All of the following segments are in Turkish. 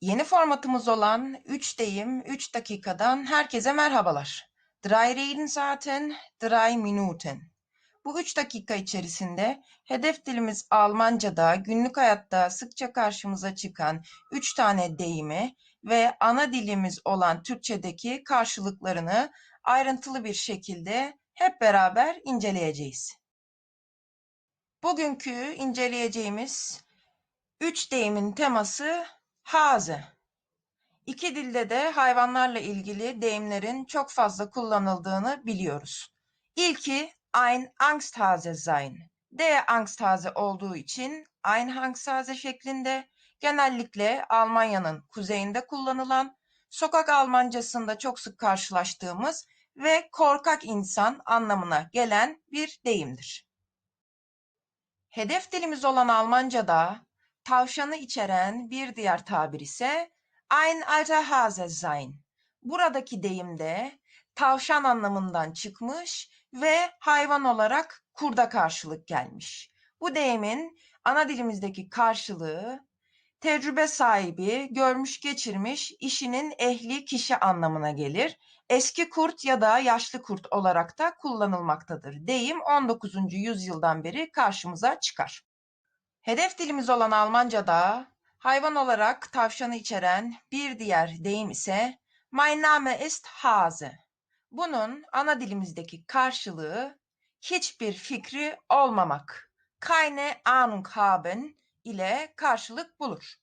Yeni formatımız olan 3 deyim 3 dakikadan herkese merhabalar. Drei Redensarten, drei Minuten. Bu 3 dakika içerisinde hedef dilimiz Almanca'da günlük hayatta sıkça karşımıza çıkan 3 tane deyimi ve ana dilimiz olan Türkçedeki karşılıklarını ayrıntılı bir şekilde hep beraber inceleyeceğiz. Bugünkü inceleyeceğimiz 3 deyimin teması Hase. İki dilde de hayvanlarla ilgili deyimlerin çok fazla kullanıldığını biliyoruz. İlki ein Angsthase sein. Der Angsthase olduğu için ein Angsthase şeklinde genellikle Almanya'nın kuzeyinde kullanılan, sokak Almancasında çok sık karşılaştığımız ve korkak insan anlamına gelen bir deyimdir. Hedef dilimiz olan Almanca'da tavşanı içeren bir diğer tabir ise ein alter Hase sein. Buradaki deyimde tavşan anlamından çıkmış ve hayvan olarak kurda karşılık gelmiş. Bu deyimin ana dilimizdeki karşılığı tecrübe sahibi, görmüş geçirmiş, işinin ehli kişi anlamına gelir. Eski kurt ya da yaşlı kurt olarak da kullanılmaktadır. Deyim 19. yüzyıldan beri karşımıza çıkar. Hedef dilimiz olan Almanca'da hayvan olarak tavşanı içeren bir diğer deyim ise Mein Name ist Hase. Bunun ana dilimizdeki karşılığı hiçbir fikri olmamak. Keine Ahnung haben ile karşılık bulur.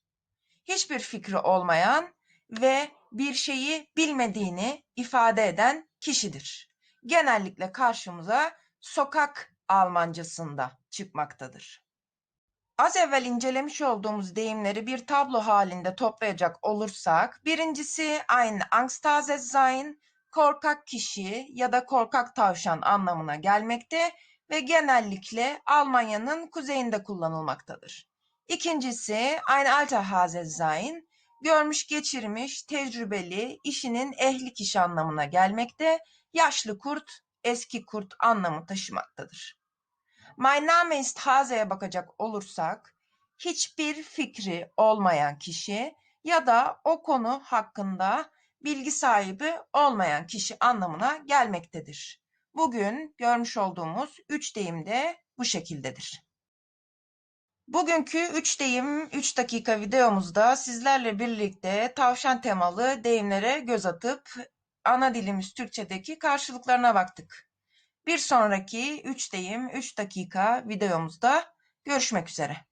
Hiçbir fikri olmayan ve bir şeyi bilmediğini ifade eden kişidir. Genellikle karşımıza sokak Almancasında çıkmaktadır. Az evvel incelemiş olduğumuz deyimleri bir tablo halinde toplayacak olursak, birincisi ein Angsthase sein, korkak kişi ya da korkak tavşan anlamına gelmekte ve genellikle Almanya'nın kuzeyinde kullanılmaktadır. İkincisi ein alter Hase sein, görmüş geçirmiş, tecrübeli, işinin ehli kişi anlamına gelmekte, yaşlı kurt, eski kurt anlamı taşımaktadır. My name ist Hase'ye bakacak olursak, hiçbir fikri olmayan kişi ya da o konu hakkında bilgi sahibi olmayan kişi anlamına gelmektedir. Bugün görmüş olduğumuz üç deyim de bu şekildedir. Bugünkü 3 deyim 3 dakika videomuzda sizlerle birlikte tavşan temalı deyimlere göz atıp ana dilimiz Türkçedeki karşılıklarına baktık. Bir sonraki 3 deyim 3 dakika videomuzda görüşmek üzere.